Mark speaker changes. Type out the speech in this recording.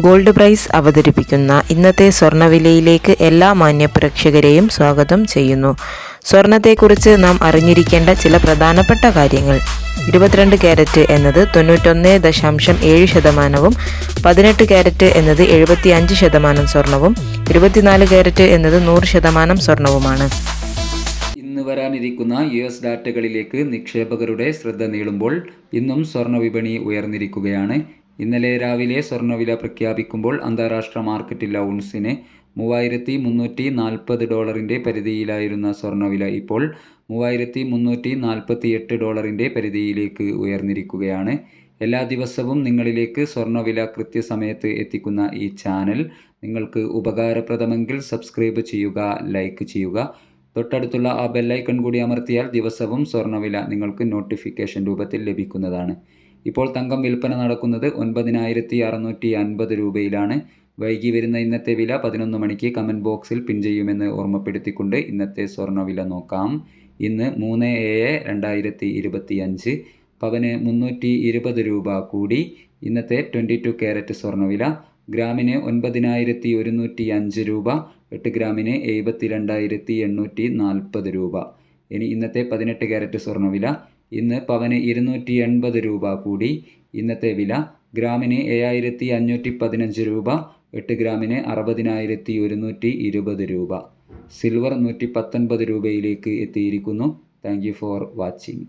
Speaker 1: Gold price അവതരിപ്പിക്കുന്ന ഇന്നത്തെ സ്വർണവിലയിലേക്ക് എല്ലാ മാന്യപ്രേക്ഷകരെയും സ്വാഗതം ചെയ്യുന്നു. സ്വർണത്തെക്കുറിച്ച് നാം അറിഞ്ഞിരിക്കേണ്ട ചില പ്രധാനപ്പെട്ട കാര്യങ്ങൾ. ഇരുപത്തിരണ്ട് ക്യാരറ്റ് എന്നത് തൊണ്ണൂറ്റൊന്ന് ദശാംശം ഏഴ് ശതമാനവും പതിനെട്ട് ക്യാരറ്റ് എന്നത് എഴുപത്തി അഞ്ച് ശതമാനം സ്വർണവും ഇരുപത്തിനാല് ക്യാരറ്റ് എന്നത് നൂറ് ശതമാനം സ്വർണവുമാണ്.
Speaker 2: ഇന്ന് വരാനിരിക്കുന്ന യു എസ് ഡാറ്റകളിലേക്ക് നിക്ഷേപകരുടെ ശ്രദ്ധ നീളുമ്പോൾ ഇന്നും സ്വർണ വിപണി ഉയർന്നിരിക്കുകയാണ്. ഇന്നലെ രാവിലെ സ്വർണവില പ്രഖ്യാപിക്കുമ്പോൾ അന്താരാഷ്ട്ര മാർക്കറ്റിൽ ഔൺസിന് മൂവായിരത്തി മുന്നൂറ്റി നാൽപ്പത് ഡോളറിന്റെ പരിധിയിലായിരുന്ന സ്വർണവില ഇപ്പോൾ മൂവായിരത്തി മുന്നൂറ്റി നാൽപ്പത്തി എട്ട് ഡോളറിന്റെ പരിധിയിലേക്ക് ഉയർന്നിരിക്കുകയാണ്. എല്ലാ ദിവസവും നിങ്ങളിലേക്ക് സ്വർണവില കൃത്യസമയത്ത് എത്തിക്കുന്ന ഈ ചാനൽ നിങ്ങൾക്ക് ഉപകാരപ്രദമെങ്കിൽ സബ്സ്ക്രൈബ് ചെയ്യുക ലൈക്ക് ചെയ്യുക. തൊട്ടടുത്തുള്ള ആ ബെല്ലൈക്കൺ കൂടി അമർത്തിയാൽ ദിവസവും സ്വർണവില നിങ്ങൾക്ക് നോട്ടിഫിക്കേഷൻ രൂപത്തിൽ ലഭിക്കുന്നതാണ്. ഇപ്പോൾ തങ്കം വിൽപ്പന നടക്കുന്നത് ഒൻപതിനായിരത്തി അറുന്നൂറ്റി അൻപത് രൂപയിലാണ്. വൈകി വരുന്ന ഇന്നത്തെ വില പതിനൊന്ന് മണിക്ക് കമന്റ് ബോക്സിൽ പിൻ ചെയ്യുമെന്ന് ഓർമ്മപ്പെടുത്തിക്കൊണ്ട് ഇന്നത്തെ സ്വർണവില നോക്കാം. ഇന്ന് മൂന്ന് ഏഴ് രണ്ടായിരത്തി ഇരുപത്തി അഞ്ച് പവന് മുന്നൂറ്റി ഇരുപത് രൂപ കൂടി. ഇന്നത്തെ ട്വന്റി ടു ക്യാരറ്റ് സ്വർണവില ഗ്രാമിന് ഒൻപതിനായിരത്തി ഒരുന്നൂറ്റി അഞ്ച് രൂപ എട്ട് ഗ്രാമിന് എഴുപത്തി രണ്ടായിരത്തി എണ്ണൂറ്റി നാൽപ്പത് രൂപ. ഇനി ഇന്നത്തെ പതിനെട്ട് ക്യാരറ്റ് സ്വർണവില ഇന്ന് പവന് ഇരുന്നൂറ്റി എൺപത് രൂപ കൂടി. ഇന്നത്തെ വില ഗ്രാമിന് ഏഴായിരത്തി അഞ്ഞൂറ്റി പതിനഞ്ച് രൂപ എട്ട് ഗ്രാമിന് അറുപതിനായിരത്തി ഒരുന്നൂറ്റി ഇരുപത് രൂപ. സിൽവർ നൂറ്റി പത്തൊൻപത് രൂപയിലേക്ക് എത്തിയിരിക്കുന്നു. Thank you for watching.